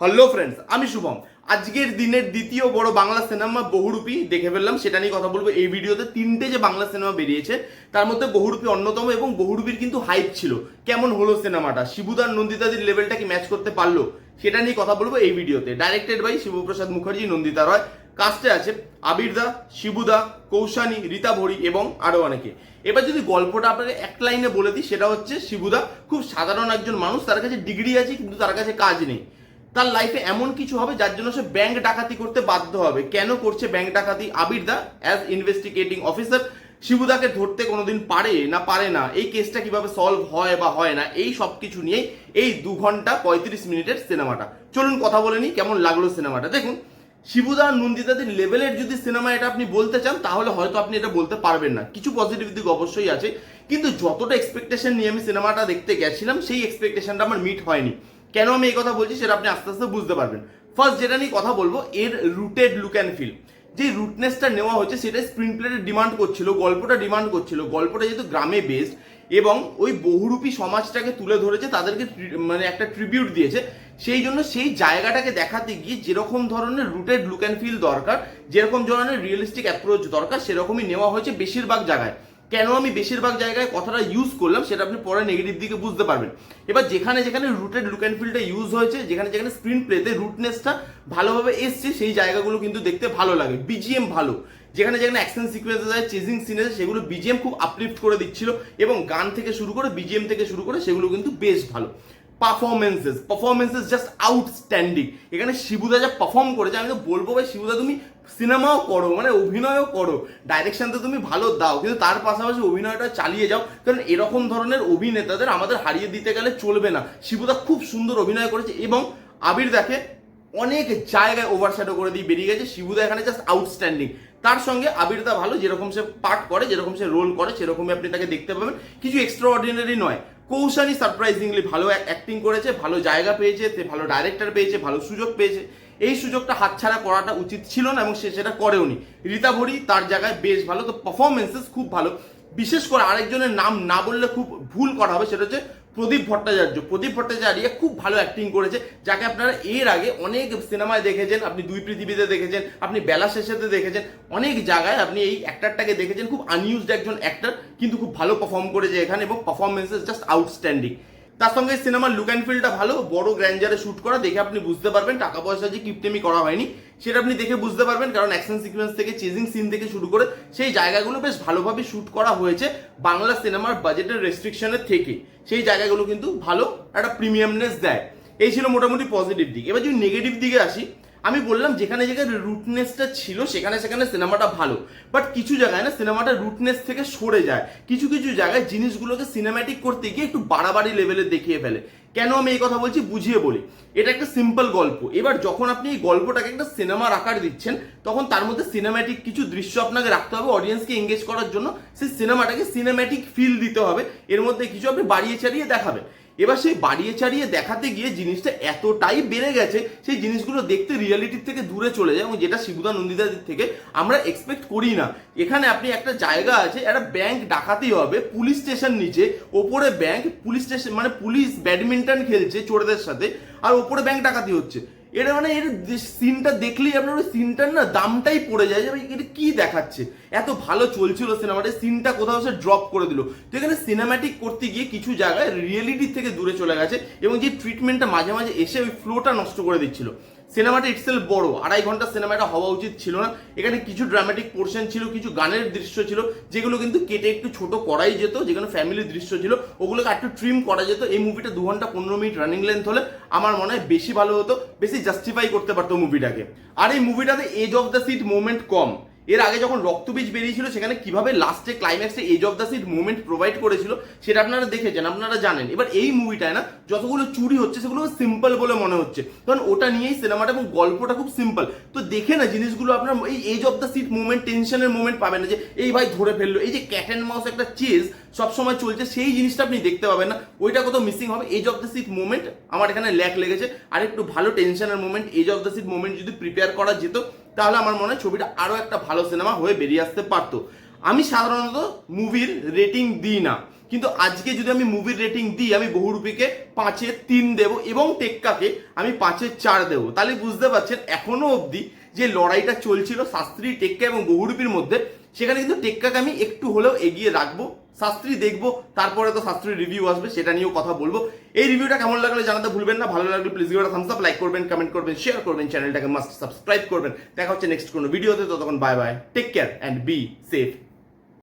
Hello friends আমি শুভম। আজকের দিনের দ্বিতীয় বড় বাংলা সিনেমা বহুরূপী দেখে ফেললাম, সেটা নিয়ে কথা বলব। এই ভিডিওতে তিনটে যে বাংলা সিনেমা বেরিয়েছে, তার মধ্যে বহুরূপী অন্যতম এবং বহুরূপীর কিন্তু হাইপ ছিল। কেমন হলো সিনেমাটা? শিবুদার নন্দিতাদির লেভেলটা কি ম্যাচ করতে পারল? সেটা নিয়ে কথা বলব এই ভিডিওতে। Directed by Shivprasad Mukherjee, Nandita Roy. কাস্টে আছে আবিরদা শিবুদা কৌশানী, রীতা ভরি এবং আরও অনেকে। এবার যদি গল্পটা আপনাকে এক লাইনে বলে দিই, সেটা হচ্ছে শিবুদা খুব সাধারণ একজন মানুষ, তার কাছে ডিগ্রি আছে, কিন্তু তার কাছে কাজ নেই। তার লাইফে এমন কিছু হবে যার জন্য সে ব্যাংক ডাকাতি করতে বাধ্য হবে। কেন করছে ব্যাংক ডাকাতি? আবির দা অ্যাজ ইনভেস্টিগেটিং অফিসার শিবুদাকে ধরতে কোনোদিন পারে না পারে না। এই কেসটা কীভাবে সলভ হয় বা হয় না, এই সব কিছু নিয়েই এই দু ঘণ্টা পঁয়ত্রিশ মিনিটের সিনেমাটা চলুন কথা বলে নিই কেমন লাগল সিনেমাটা দেখুন শিবুদা নন্দিতাদের লেভেলের যদি সিনেমা এটা আপনি বলতে চান, তাহলে হয়তো আপনি এটা বলতে পারবেন না। কিছু পজিটিভ দিক অবশ্যই আছে, কিন্তু যতটা এক্সপেকটেশন নিয়ে আমি সিনেমাটা দেখতে গেছিলাম, সেই এক্সপেকটেশনটা আমার মিট হয়নি। কেন আমি এই কথা বলছি সেটা আপনি আস্তে আস্তে বুঝতে পারবেন। ফার্স্ট যেটা নিয়ে কথা বলব, এর রুটেড লুক অ্যান্ড ফিল যে রুটনেসটা নেওয়া হচ্ছে সেটা স্ক্রিন প্লেটের ডিমান্ড করছিল, গল্পটা ডিমান্ড করছিল। গল্পটা যেহেতু গ্রামে বেসড এবং ওই বহুরূপী সমাজটাকে তুলে ধরেছে, তাদেরকে মানে একটা ট্রিবিউট দিয়েছে, সেই জন্য সেই জায়গাটাকে দেখাতে গিয়ে যেরকম ধরনের রুটেড লুক অ্যান্ড ফিল দরকার, যেরকম ধরনের রিয়েলিস্টিক অ্যাপ্রোচ দরকার, সেরকমই নেওয়া হয়েছে বেশিরভাগ জায়গায়। কেন আমি বেশিরভাগ জায়গায় কথাটা ইউজ করলাম, সেটা আপনি পরে নেগেটিভ দিকে বুঝতে পারবেন। এবার যেখানে যেখানে রুটেড লুক অ্যান্ড ফিলটা ইউজ হয়েছে, যেখানে যেখানে স্ক্রিন প্লেতে রুটনেসটা ভালোভাবে এসছে, সেই জায়গাগুলো কিন্তু দেখতে ভালো লাগে। বিজিএম ভালো। যেখানে যেখানে অ্যাকশন সিকোয়েন্সেস আছে চেজিং সিন আছে, সেগুলো বিজিএম খুব আপলিফ্ট করে দিচ্ছিল এবং গান থেকে শুরু করে বিজিএম থেকে শুরু করে সেগুলো কিন্তু বেশ ভালো। পারফরমেন্সেস পারফরমেন্সেস জাস্ট আউটস্ট্যান্ডিং এখানে শিবুদা যা পারফর্ম করেছে, আমি তো বলব ভাই, শিবুদা তুমি সিনেমাও করো মানে অভিনয়ও করো। ডাইরেকশন তো তুমি ভালো দাও, কিন্তু তার পাশাপাশি অভিনয়টা চালিয়ে যাও। কারণ এরকম ধরনের অভিনেতাদের আমাদের হারিয়ে দিতে গেলে চলবে না। শিবুদা খুব সুন্দর অভিনয় করেছে এবং আবির দেখে অনেক জায়গায় ওভারশ্যাডো করে দিয়ে বেরিয়ে গেছে। শিবুদা এখানে জাস্ট আউটস্ট্যান্ডিং তার সঙ্গে আবিরদা ভালো, যেরকম সে পার্ট করে, যেরকম সে রোল করে, সেরকমই আপনি তাকে দেখতে পাবেন। কিছু এক্সট্রা অর্ডিনারি নয়। কৌশানি সারপ্রাইজিংলি ভালো অ্যাক্টিং করেছে, ভালো জায়গা পেয়েছে ভালো ডাইরেক্টর পেয়েছে, ভালো সুযোগ পেয়েছে। এই সুযোগটা হাতছাড়া করাটা উচিত ছিল না এবং সে সেটা করেওনি। রীতা ভরি তার জায়গায় বেশ ভালো, তো পারফরমেন্সেস খুব ভালো। বিশেষ করে আরেকজনের নাম না বললে খুব ভুল করা হবে, সেটা হচ্ছে প্রদীপ ভট্টাচার্য। প্রদীপ ভট্টাচার্য খুব ভালো অ্যাক্টিং করেছে, যাকে আপনারা এর আগে অনেক সিনেমায় দেখেছেন, আপনি দুই পৃথিবীতে দেখেছেন, আপনি বেলা শেষেতে দেখেছেন, অনেক জায়গায় আপনি এই অ্যাক্টারটাকে দেখেছেন, খুব আনইউজড একজন অ্যাক্টার কিন্তু খুব ভালো পারফর্ম করেছে এখানে এবং পারফরমেন্সেস জাস্ট আউটস্ট্যান্ডিং তার সঙ্গে সিনেমার লুক অ্যান্ড ফিলটা ভালো, বড় গ্র্যান্ডারে শ্যুট করা, দেখে আপনি বুঝতে পারবেন টাকা পয়সা যে কিপটেমি করা হয়নি। সেটা আপনি দেখে বুঝতে পারবেন, কারণ অ্যাকশন সিকোয়েন্স থেকে চেজিং সিন থেকে শুরু করে সেই জায়গাগুলো বেশ ভালোভাবে শ্যুট করা হয়েছে বাংলা সিনেমার বাজেটের রেস্ট্রিকশনের থেকে। সেই জায়গাগুলো কিন্তু ভালো, একটা প্রিমিয়ামনেস দেয়। এই ছিল মোটামুটি পজিটিভ দিক। এবার যদি নেগেটিভ দিকে আসি আমি বললাম যেখানে যেখানে রুটনেসটা ছিল, সেখানে সেখানে সিনেমাটা ভালো। বাট কিছু জায়গায় না সিনেমাটা রুটনেস থেকে সরে যায়। কিছু কিছু জায়গায় জিনিসগুলোকে সিনেম্যাটিক করতে গিয়ে একটু বাড়াবাড়ি লেভেলে দেখিয়ে ফেলে। কেন আমি এই কথা বলছি? বুঝিয়ে বলি। এটা একটা সিম্পল গল্প। এবার যখন আপনি এই গল্পটাকে একটা সিনেমার আকার দিচ্ছেন, তখন তার মধ্যে সিনেম্যাটিক কিছু দৃশ্য আপনাকে রাখতে হবে অডিয়েন্সকে এঙ্গেজ করার জন্য। সেই সিনেমাটাকে সিনেম্যাটিক ফিল দিতে হবে। এর মধ্যে কিছু আপনি বাড়িয়ে চাড়িয়ে দেখাবেন। এবার সেই বাড়িয়ে চাড়িয়ে দেখাতে গিয়ে জিনিসটা এতটাই বেড়ে গেছে, সেই জিনিসগুলো দেখতে রিয়ালিটির থেকে দূরে চলে যায় এবং যেটা শিবুদা নন্দিতাদের থেকে আমরা এক্সপেক্ট করি না। এখানে আপনি একটা জায়গা আছে, একটা ব্যাংক ডাকাতি হবে পুলিশ স্টেশন নিচে, ওপরে ব্যাংক পুলিশ স্টেশন মানে পুলিশ ব্যাডমিন্টন খেলছে চোরদের সাথে, আর ওপরে ব্যাংক ডাকাতি হচ্ছে। এটা মানে এর সিনটা দেখলেই আপনার ওই সিনটার না দামটাই পড়ে যায় যে এটা কি দেখাচ্ছে? এত ভালো চলছিল সিনেমাটা সিনটা কোথাও সে ড্রপ করে দিল। তো এখানে সিনেম্যাটিক করতে গিয়ে কিছু জায়গায় রিয়েলিটির থেকে দূরে চলে গেছে এবং যে ট্রিটমেন্টটা মাঝে মাঝে এসে ওই ফ্লোটা নষ্ট করে দিচ্ছিল। সিনেমাটা ইটসেল বড়। আড়াই ঘণ্টা সিনেমাটা হওয়া উচিত ছিল না। এখানে কিছু ড্রামাটিক পোর্শন ছিল, কিছু গানের দৃশ্য ছিল, যেগুলো কিন্তু কেটে একটু ছোট করাই যেত, যেখানে ফ্যামিলির দৃশ্য ছিল, ওগুলোকে একটু ট্রিম করা যেত। এই মুভিটা দু ঘণ্টা পনেরো মিনিট রানিং লেন্থ হলে আমার মনে হয় বেশি ভালো হতো, বেশি জাস্টিফাই করতে পারতো মুভিটাকে আর এই মুভিটাতে edge of the seat movement কম। এর আগে যখন রক্তবীজ বেরিয়েছিল, সেখানে কীভাবে লাস্টে ক্লাইম্যাক্সে edge of the seat movement provide করেছিল, সেটা আপনারা দেখেছেন, আপনারা জানেন। এবার এই মুভিটায় না, যতগুলো চুরি হচ্ছে, সেগুলো সিম্পল বলে মনে হচ্ছে। কারণ ওটা নিয়েই সিনেমাটা এবং গল্পটা খুব সিম্পল তো দেখে না জিনিসগুলো আপনার, এই edge of the seat movement টেনশনের মুভমেন্ট পাবেন না যে, এই ভাই ধরে ফেলল। এই যে ক্যাট অ্যান্ড মাউস একটা চেজ সবসময় চলছে, সেই জিনিসটা আপনি দেখতে পাবেন না। ওইটা কোথাও মিসিং হবে। Edge of the seat movement আমার এখানে ল্যাক লেগেছে। আর একটু ভালো টেনশনের movement edge of the seat movement যদি প্রিপেয়ার করা যেত তাহলে আমার মনে হয় ছবিটা আরও একটা ভালো সিনেমা হয়ে বেরিয়ে আসতে পারতো। আমি সাধারণত মুভির রেটিং দিই না। কিন্তু আজকে যদি আমি মুভির রেটিং দিই, আমি বহুরূপীকে পাঁচে তিন দেব এবং টেক্কাকে আমি পাঁচে চার দেব। তাহলে বুঝতে পারছেন, এখনও অবধি যে লড়াইটা চলছিল শাস্ত্রী, টেক্কা এবং বহুরূপীর মধ্যে, সেখানে কিন্তু টেক্কাকে আমি একটু হলেও এগিয়ে রাখব। শাস্ত্রী দেখব, তারপরে তো শাস্ত্রীর রিভিউ আসবে, সেটা নিয়েও কথা বলব। এই রিভিউটা কেমন লাগলে জানাতে ভুলবেন না, ভালো লাগলে প্লিজ ভিডিওটা থামস আপ লাইক করবেন কমেন্ট করবেন শেয়ার করবেন চ্যানেলটাকে মাস্ট সাবস্ক্রাইব করবেন। দেখা হচ্ছে নেক্সট কোনো ভিডিওতে ততক্ষণ bye bye take care and be safe